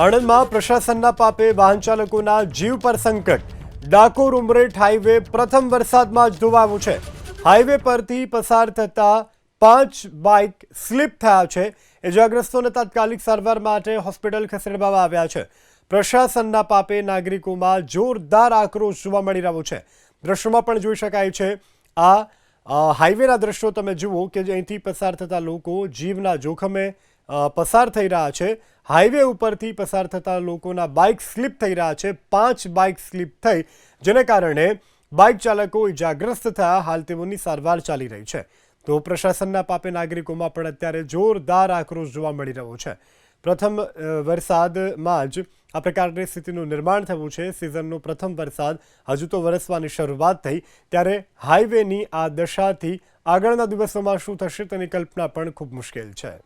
આણંદમાં પ્રશાસનના પાપે વાહન ચાલકોના જીવ પર સંકટ. ડાકોર ઉમરેઠ હાઈવે પ્રથમ વરસાદમાં જ ધોવાયું છે. હાઈવે પરથી પસાર થતા પાંચ બાઇક સ્લીપ થયા છે. ઇજાગ્રસ્તોને તાત્કાલિક સારવાર માટે હોસ્પિટલ ખસેડવામાં આવ્યા છે. પ્રશાસનના પાપે નાગરિકોમાં જોરદાર આક્રોશ જોવા મળી રહ્યો છે. દ્રશ્યોમાં પણ જોઈ શકાય છે. આ હાઈવેના દ્રશ્યો તમે જુઓ કે અહીંથી પસાર થતા લોકો જીવના જોખમે પસાર થઈ રહ્યા છે. હાઈવે ઉપરથી પસાર થતા લોકોના બાઇક સ્લીપ થઈ રહ્યા છે. પાંચ બાઇક સ્લીપ થઈ, જેને કારણે બાઇક ચાલકો ઇજાગ્રસ્ત થયા. હાલ તેઓની સારવાર ચાલી રહી છે. તો પ્રશાસનના પાપે નાગરિકોમાં પણ અત્યારે જોરદાર આક્રોશ જોવા મળી રહ્યો છે. પ્રથમ વરસાદમાં જ આ પ્રકારની સ્થિતિનું નિર્માણ થયું છે. સિઝનનો પ્રથમ વરસાદ હજુ તો વરસવાની શરૂઆત થઈ. ત્યારે હાઈવેની આ દશાથી આગળના દિવસોમાં શું થશે તેની કલ્પના પણ ખૂબ મુશ્કેલ છે.